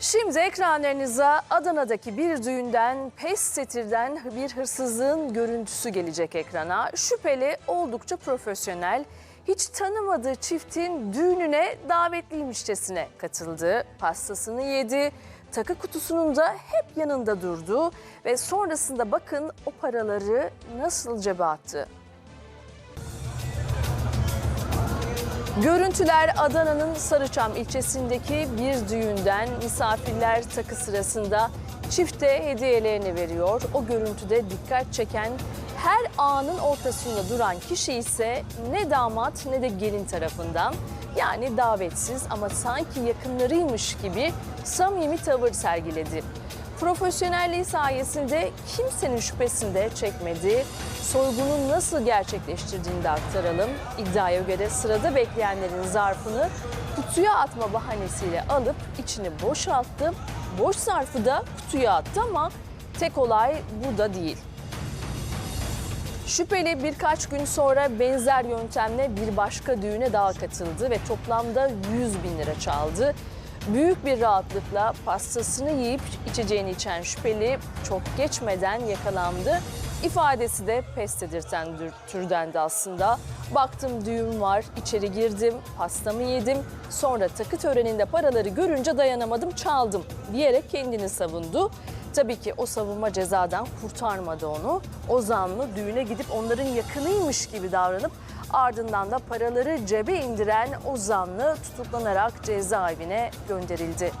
Şimdi ekranlarınıza Adana'daki bir düğünden, pes setirden bir hırsızlığın görüntüsü gelecek ekrana. Şüpheli oldukça profesyonel, hiç tanımadığı çiftin düğününe davetliymişçesine katıldı. Pastasını yedi, takı kutusunun da hep yanında durdu ve sonrasında bakın o paraları nasıl cebe attı. Görüntüler Adana'nın Sarıçam ilçesindeki bir düğünden misafirler takı sırasında çifte hediyelerini veriyor. O görüntüde dikkat çeken her anın ortasında duran kişi ise ne damat ne de gelin tarafından yani davetsiz ama sanki yakınlarıymış gibi samimi tavır sergiledi. Profesyonelliği sayesinde kimsenin şüphesini de çekmedi. Soygunu nasıl gerçekleştirdiğini de aktaralım. İddiaya göre sırada bekleyenlerin zarfını kutuya atma bahanesiyle alıp içini boşalttı. Boş zarfı da kutuya attı ama tek olay bu da değil. Şüpheli birkaç gün sonra benzer yöntemle bir başka düğüne daha katıldı ve toplamda 100 bin lira çaldı. Büyük bir rahatlıkla pastasını yiyip içeceğini içen şüpheli çok geçmeden yakalandı. İfadesi de pes dedirten türdendi aslında. Baktım düğün var, içeri girdim, pastamı yedim. Sonra takı töreninde paraları görünce dayanamadım, çaldım diyerek kendini savundu. Tabii ki o savunma cezadan kurtarmadı onu. O zanlı düğüne gidip onların yakınıymış gibi davranıp ardından da paraları cebe indiren o zanlı tutuklanarak cezaevine gönderildi.